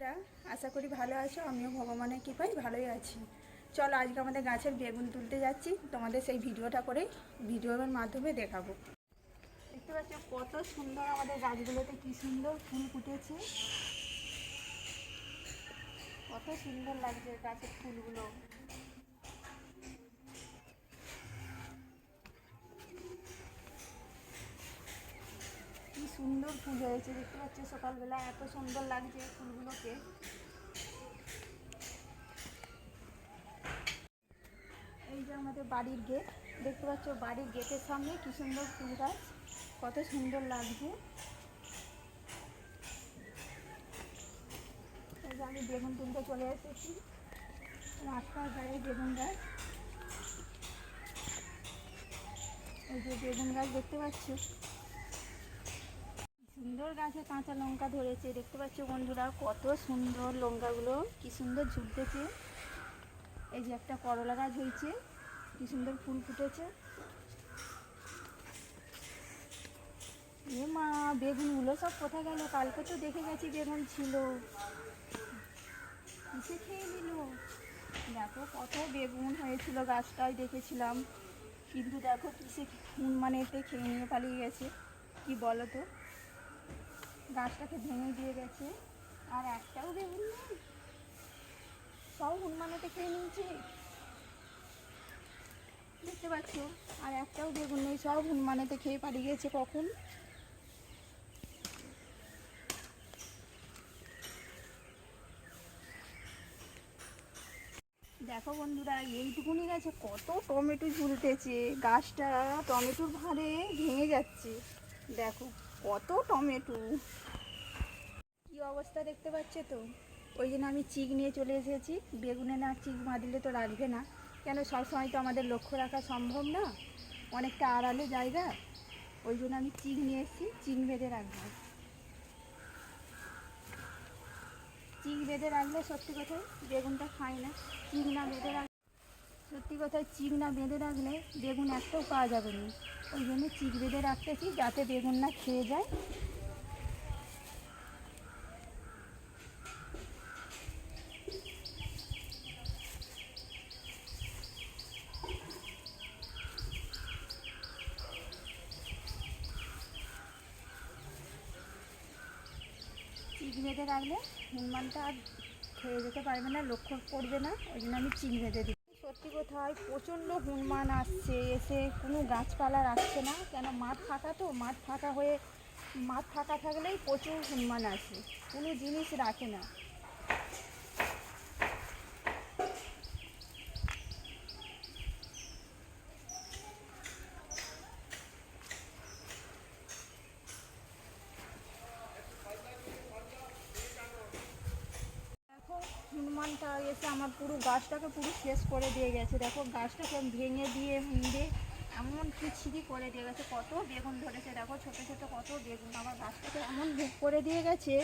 বন্ধুরা, আশা করি ভালো আছো, আমিও ভগবানের কৃপায় ভালোই আছি। চলো আজকে আমাদের গাছের বেগুন তুলতে যাচ্ছি, তোমাদের সেই ভিডিওটা করে ভিডিওর মাধ্যমে দেখাবো। দেখতে পাচ্ছ কত সুন্দর আমাদের গাছগুলোতে কি সুন্দর ফুল ফুটেছে। কত সুন্দর লাগছে গাছের ফুলগুলো। সুন্দর ফুল হয়েছে, দেখতে পাচ্ছ সকালবেলা এত সুন্দর লাগছে ফুলগুলোকে। এই যে আমাদের বাড়ির গেট, দেখতে পাচ্ছ বাড়ির গেটের সামনে কি সুন্দর ফুল গাছ, কত সুন্দর লাগছে। এই যে আমি বেগুন তুলতে চলে এসেছি, রাস্তার ধারে বেগুন গাছ। এই যে বেগুন গাছ দেখতে পাচ্ছ সুন্দর গাছে কাঁচা লঙ্কা ধরেছে। দেখতে পাচ্ছ বন্ধুরা, কত সুন্দর লঙ্কাগুলো, কি সুন্দর ঝুলতেছে। এই যে একটা করলা গাছ হয়েছে, কি সুন্দর ফুল ফুটেছে। এ মা, বেগুনগুলো সব কোথায় গেল? কালকে তো দেখে গেছি বেগুন ছিল। কিসে খেয়ে নিল? দেখো কত বেগুন হয়েছিল গাছটাই দেখেছিলাম। কিন্তু দেখো কিসে মানে এতে খেয়ে নিয়ে পালিয়ে গেছে। কি বলো তো? গাছটাকে ভেঙে দিয়ে গেছে। আর একটাও বেগুন নেই। সব হনুমানেতে খেয়ে নিয়েছে। দেখতে পাচ্ছ? আর একটাও বেগুন নেই। সব হনুমানেতে খেয়ে পালিয়ে গেছে কখন? দেখো বন্ধুরা, এইটুকুনি গাছে কত টমেটো ঝুলতেছে। গাছটা টমেটোর ভারে ভেঙে যাচ্ছে। দেখো। কত টমেটো? কি অবস্থা দেখতে পাচ্ছে তো? ওই জন্য আমি চিক নিয়ে চলে এসেছি। বেগুনে না চিক বাঁধলে তো রাখবে না। কেন সবসময় তো আমাদের লক্ষ্য রাখা সম্ভব না? অনেকটা আড়ালে জায়গা। ওই জন্য আমি চিক নিয়ে এসেছি, চিক বেঁধে রাখব। চিক বেঁধে রাখলে সত্যি কথাই বেগুনটা খায় না। চিক না বেঁধে রাখ সত্যি কথায় চিক না বেঁধে রাখলে বেগুন একটাও পাওয়া যাবে না। ওই জন্য চিক বেঁধে রাখতেছি যাতে বেগুন না খেয়ে যায়। চিক বেঁধে রাখলে হনুমানটা আর খেয়ে যেতে পারবে না, লক্ষ্য করবে না, ওই জন্য আমি চিক বেঁধে দিই সত্যি কোথায়? প্রচণ্ড হনুমান আসছে, এসে কোনো গাছপালা রাখছে না। কেন মাঠ ফাঁকা তো? মাঠ ফাঁকা হয়ে, মাঠ ফাঁকা থাকলেই প্রচুর হনুমান আসে। কোনো জিনিস রাখে না দেখো হনুমানটা এসে আমার পুরো গাছটাকে পুরো শেষ করে দিয়ে গেছে। দেখো গাছটাকে ভেঙে দিয়ে মুড়ে, এমন খিচিড়ি করে দিয়ে গেছে, কত বেগুন ধরেছে। দেখো, ছোটো ছোটো কত বেগুন আমার গাছটাকে এমন করে দিয়ে গেছে।